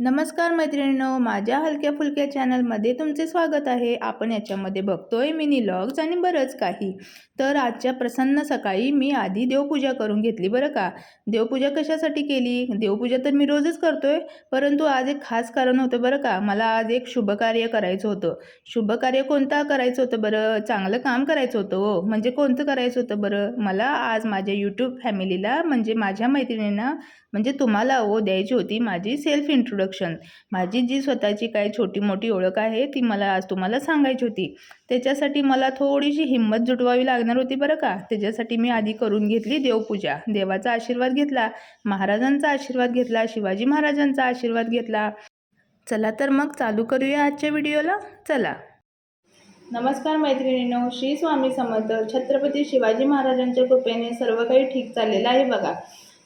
नमस्कार मैत्रिणींनो माझ्या हलक्या फुलक्या चॅनलमध्ये तुमचे स्वागत आहे. आपण याच्यामध्ये बघतोय मिनी लॉग्स आणि बरंच काही. तर आजच्या प्रसन्न सकाळी मी आधी देवपूजा करून घेतली बरं का? देवपूजा कशासाठी केली? देवपूजा तर मी रोजच करतोय परंतु आज एक खास कारण होतं बरं का? मला आज एक शुभकार्य करायचं होतं. शुभकार्य कोणता करायचं होतं बरं? चांगलं काम करायचं होतं हो. म्हणजे कोणतं करायचं होतं बरं? मला आज माझ्या यूट्यूब फॅमिलीला म्हणजे माझ्या मैत्रिणींना म्हणजे तुम्हाला ओ द्यायची होती माझी सेल्फ इंट्रोडक्शन. माझी जी स्वतःची काही छोटी मोठी ओळख आहे ती मला आज तुम्हाला सांगायची होती. त्याच्यासाठी मला थोडीशी हिंमत जुटवावी लागणार होती बरं का? त्याच्यासाठी मी आधी करून घेतली देवपूजा. देवाचा आशीर्वाद घेतला महाराजांचा आशीर्वाद घेतला शिवाजी महाराजांचा आशीर्वाद घेतला. चला तर मग चालू करूया आजच्या व्हिडिओला. चला. नमस्कार मैत्रिणीनो श्री स्वामी समर्थ. छत्रपती शिवाजी महाराजांच्या कृपेने सर्व काही ठीक चाललेलं आहे बघा.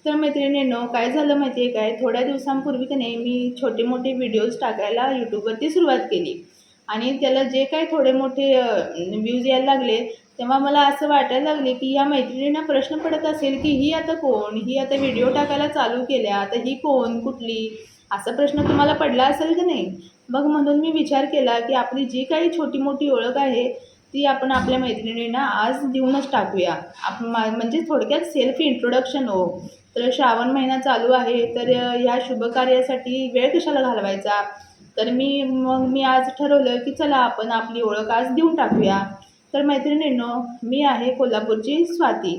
तर मैत्रिणींनो काय झालं माहिती आहे काय? थोड्या दिवसांपूर्वी की नाही मी छोटे मोठे व्हिडिओज टाकायला यूट्यूबवरती सुरुवात केली. आणि त्याला जे काही थोडे मोठे व्ह्यूज यायला लागले तेव्हा मला असं वाटायला लागले की या मैत्रिणींना प्रश्न पडत असेल की ही आता कोण? ही आता व्हिडिओ टाकायला चालू केल्या आता ही कोण? कुठली? असा प्रश्न तुम्हाला पडला असेल की नाही? मग म्हणून मी विचार केला की आपली जी काही छोटी मोठी ओळख आहे ती आपण आपल्या मैत्रिणींना आज देऊनच टाकूया. आपण म्हणजे थोडक्यात सेल्फ इंट्रोडक्शन हो. तर श्रावण महिना चालू आहे तर ह्या शुभकार्यासाठी वेळ कशाला घालवायचा? तर मी मग मी आज ठरवलं की चला आपण आपली ओळख आज देऊन टाकूया. तर मैत्रिणींनो मी आहे कोल्हापूरची स्वाती.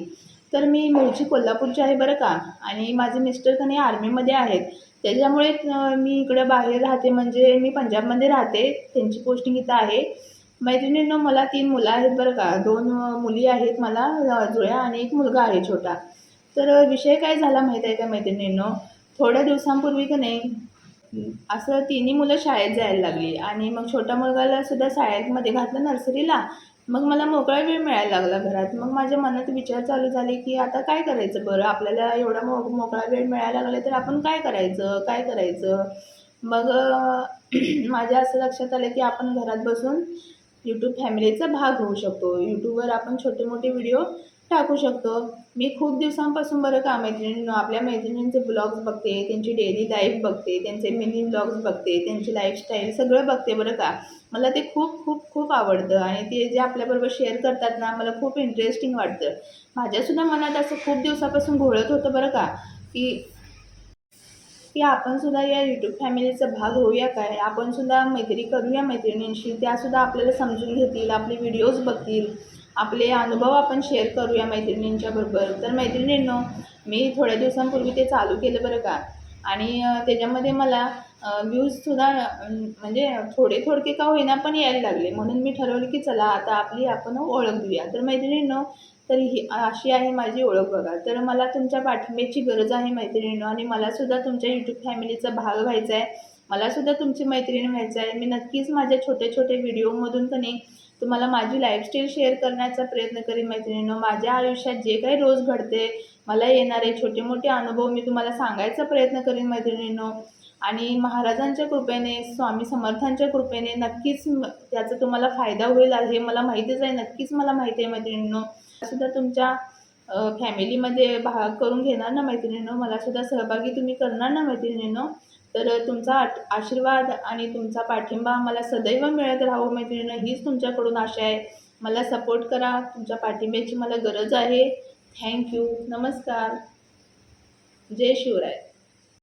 तर मी मूळची कोल्हापूरची आहे बरं का? आणि माझे मिस्टर कधी आर्मीमध्ये आहेत. त्याच्यामुळे मी इकडं बाहेर राहते म्हणजे मी पंजाबमध्ये राहते. त्यांची पोस्टिंग इथं आहे. मैत्रिणींनो मला तीन मुलं आहेत बरं का? दोन मुली आहेत मला जुळ्या आणि एक मुलगा आहे छोटा. तर विषय काय झाला माहीत आहे का मैत्रिणींनो? थोड्या दिवसांपूर्वी का नाही असं तिन्ही मुलं शाळेत जायला लागली. आणि मग छोट्या मुलगाला सुद्धा शाळेमध्ये घातलं नर्सरीला. मग मला मोकळा वेळ मिळायला लागला घरात. मग माझ्या मनात विचार चालू झाले की आता काय करायचं बरं? आपल्याला एवढा मो मोकळा वेळ मिळायला लागला तर आपण काय करायचं? काय करायचं? मग माझ्या असं लक्षात आलं की आपण घरात बसून यूट्यूब फॅमिलीचा भाग होऊ शकतो. यूट्यूबवर आपण छोटे मोठे व्हिडिओ टाकू शकतो. मी खूप दिवसांपासून बरं का मैत्रिणी आपल्या मैत्रिणींचे ब्लॉग्स बघते त्यांची डेली लाईफ बघते त्यांचे मिनी ब्लॉग्स बघते त्यांची लाईफस्टाईल सगळं बघते बरं का. मला ते खूप खूप खूप आवडतं आणि ते जे आपल्याबरोबर शेअर करतात ना मला खूप इंटरेस्टिंग वाटतं. माझ्यासुद्धा मनात असं खूप दिवसापासून घोळत होतं बरं का की की आपणसुद्धा या यूट्यूब फॅमिलीचा भाग होऊया काय? आपणसुद्धा मैत्री करूया मैत्रिणींशी त्यासुद्धा आपल्याला समजून घेतील आपले व्हिडिओज बघतील. आपले अनुभव आपण शेअर करूया मैत्रिणींच्याबरोबर तर मैत्रिणींनो मी थोड्या दिवसांपूर्वी ते चालू केलं बरं का? आणि त्याच्यामध्ये मला व्ह्यूजसुद्धा म्हणजे थोडे थोडके का होईना पण यायला लागले. म्हणून मी ठरवलं की चला आता आपली आपण ओळख देऊया तर मैत्रिणींनो तर ही अशी आहे माझी ओळख बघा. तर मला तुमच्या पाठिंब्याची गरज आहे मैत्रिणींनो आणि मलासुद्धा तुमच्या यूट्यूब फॅमिलीचा भाग व्हायचा आहे. मलासुद्धा तुमची मैत्रीण व्हायचं आहे. मी नक्कीच माझ्या छोटे छोटे व्हिडिओमधून कनी तुम्हाला माझी लाईफस्टाईल शेअर करण्याचा प्रयत्न करीन मैत्रिणींनो. माझ्या आयुष्यात जे काही रोज घडते मला येणारे छोटे मोठे अनुभव मी तुम्हाला सांगायचा प्रयत्न करीन मैत्रिणींनो. आणि महाराजांच्या कृपेने स्वामी समर्थांच्या कृपेने नक्कीच त्याचा तुम्हाला फायदा होईल हे मला माहितीच आहे नक्कीच मला माहिती आहे मैत्रिणींनो. सुद्धा तुमच्या फॅमिलीमध्ये भाग करून घेणार ना मैत्रिणींनो? मला सुद्धा सहभागी तुम्ही करणार ना मैत्रिणींनो? तर तुमचा आट आशीर्वाद आणि तुमचा पाठिंबा मला सदैव मिळत राहावं मैत्रिणींनो हीच तुमच्याकडून आशा आहे. मला सपोर्ट करा. तुमच्या पाठिंब्याची मला गरज आहे. थँक्यू नमस्कार. जय शिवराय.